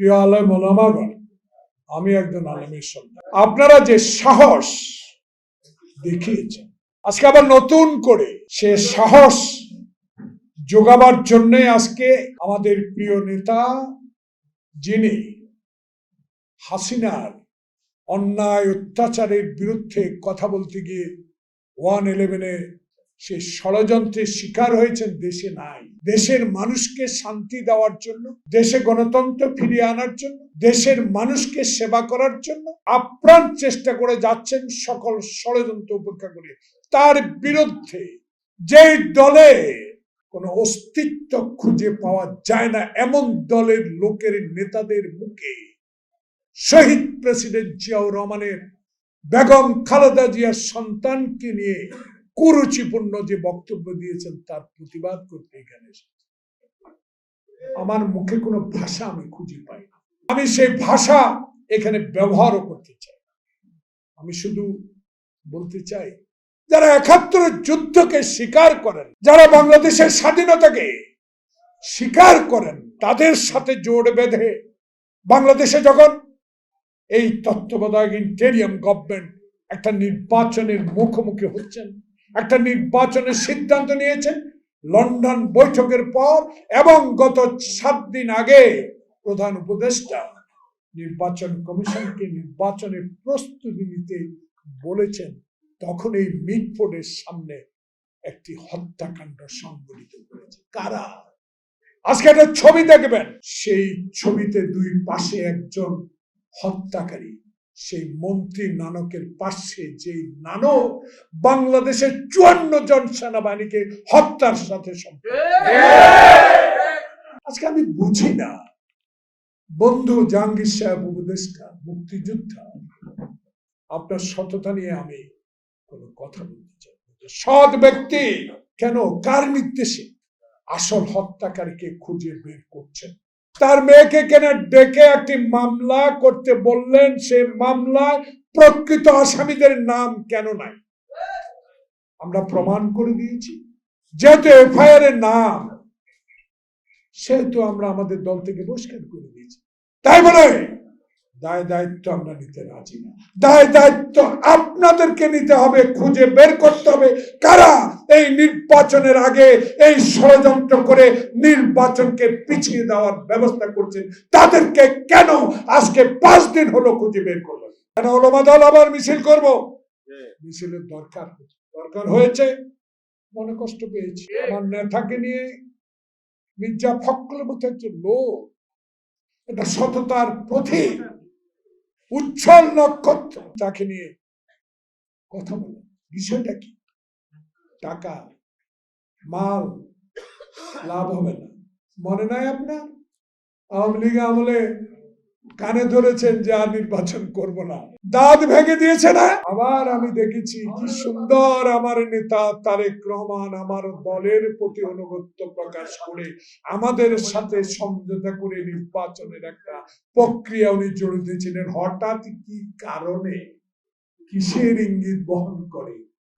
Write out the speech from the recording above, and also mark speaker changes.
Speaker 1: প্রিয় আলম ওলামাগণ, আমি একজন আলমের সন্তান। আপনারা যে সাহস দেখিয়েছেন, আজকে আবার নতুন করে সে সাহস যোগাবার জন্য আজকে আমাদের প্রিয় নেতা, যিনি হাসিনার অন্যায় অত্যাচারের বিরুদ্ধে কথা বলতে গিয়ে ওয়ান ইলেভেনে সে ষড়যন্ত্রের শিকার হয়েছেন দেশে নাই। দেশের মানুষকে শান্তি দেওয়ার জন্য, দেশে গণতন্ত্র ফিরিয়ে আনার জন্য, দেশের মানুষকে সেবা করার জন্য আপ্রাণ চেষ্টা করে যাচ্ছেন সকল ষড়যন্ত্র উপেক্ষা করে। তার বিরুদ্ধে যেই দলে কোনো অস্তিত্ব খুঁজে পাওয়া যায় না, এমন দলের লোকের নেতাদের মুখে শহীদ প্রেসিডেন্ট জিয়াউর রহমানের বেগম খালেদা জিয়ার সন্তানকে নিয়ে কুরুচিপূর্ণ যে বক্তব্য দিয়েছেন, তার প্রতিবাদ করতে এখানে এসেছি। আমার মুখে কোনো ভাষা আমি খুঁজে পাই না। আমি সেই ভাষা এখানে ব্যবহারও করতে চাই আমি শুধু বলতে চাই, যারা একাত্তরের যুদ্ধকে স্বীকার করেন, যারা বাংলাদেশের স্বাধীনতাকে স্বীকার করেন, তাদের সাথে জোট বেঁধে বাংলাদেশে যখন এই তত্ত্বাবধায়ক ইন্টেরিয়াম গভর্নমেন্ট একটা নির্বাচনের মুখোমুখি হচ্ছেন একটা নির্বাচনের সিদ্ধান্ত নিয়েছেন লন্ডন বৈঠকের পর এবং গত সাত দিন আগে প্রধান উপদেষ্টা নির্বাচন কমিশনকে নির্বাচনের প্রস্তুতি নিতে বলেছেন, তখন এই মিটফোর্ডের সামনে একটি হত্যাকাণ্ড সংঘটিত করেছে কারা? আজকে একটা ছবি দেখবেন। সেই ছবিতে দুই পাশে একজন হত্যাকারী সেই মন্ত্রী নানকের পাশে যে নানক বাংলাদেশের চুয়ান্ন জন সেনাবাহিনীকে হত্যার সাথে আজকে আমি বুঝি না বন্ধু জাহাঙ্গীর সাহেব উপদেষ্টা মুক্তিযোদ্ধা আপনার সততা নিয়ে আমি কোনো কথা বলতে চাই। সৎ ব্যক্তি কেন? কার নির্দেশে আসল হত্যাকারীকে খুঁজে বের করছেন? তার মেয়েকে কেন ডেকে একটি মামলা করতে বললেন? সে মামলা প্রকৃত আসামিদের নাম কেন নাই? আমরা প্রমাণ করে দিয়েছি। যেহেতু এফআইআর এর নাম, সেহেতু আমরা আমাদের দল থেকে বহিষ্কার করে দিয়েছি। তাই বলে দায় দায়িত্ব আমরা নিতে রাজি না। দায় দায়িত্ব আপনাদেরকে নিতে হবে খুঁজে বের করতে হবে। কারা এই নির্বাচনের আগে এই ষড়যন্ত্র করে নির্বাচনকে পিছিয়ে দেওয়ার ব্যবস্থা করছেন তাদেরকে কেন আজকে পাঁচ দিন হলো খুঁজে বের করবেন কেন ওলমা দল আবার মিছিল করব? মিছিলের দরকার দরকার হয়েছে মনে কষ্ট পেয়েছি। আমার নেতাকে নিয়ে মির্জা ফখরুল মতো একজন লোক এটা সততার প্রতীক। উচ্ছল নক্ষত্র। তাকে নিয়ে কথা বলে। বিষয়টা কি? টাকা, মাল, লাভ হবে না। মনে নাই আপনার? আওয়ামী লীগ আমলে কানে ধরেছেন যে আর নির্বাচন করব না। দাঁত ভেঙে দিয়েছে না? আবার আমি দেখেছি কি সুন্দর আমার নেতা তারেক রহমান আমার দলের প্রতি অনুগত্য প্রকাশ করে আমাদের সাথে সমঝোতা করে নির্বাচনের একটা প্রক্রিয়া উনি জড়িত ছিলেন। হঠাৎ কি কারণে কিসের ইঙ্গিত বহন করে?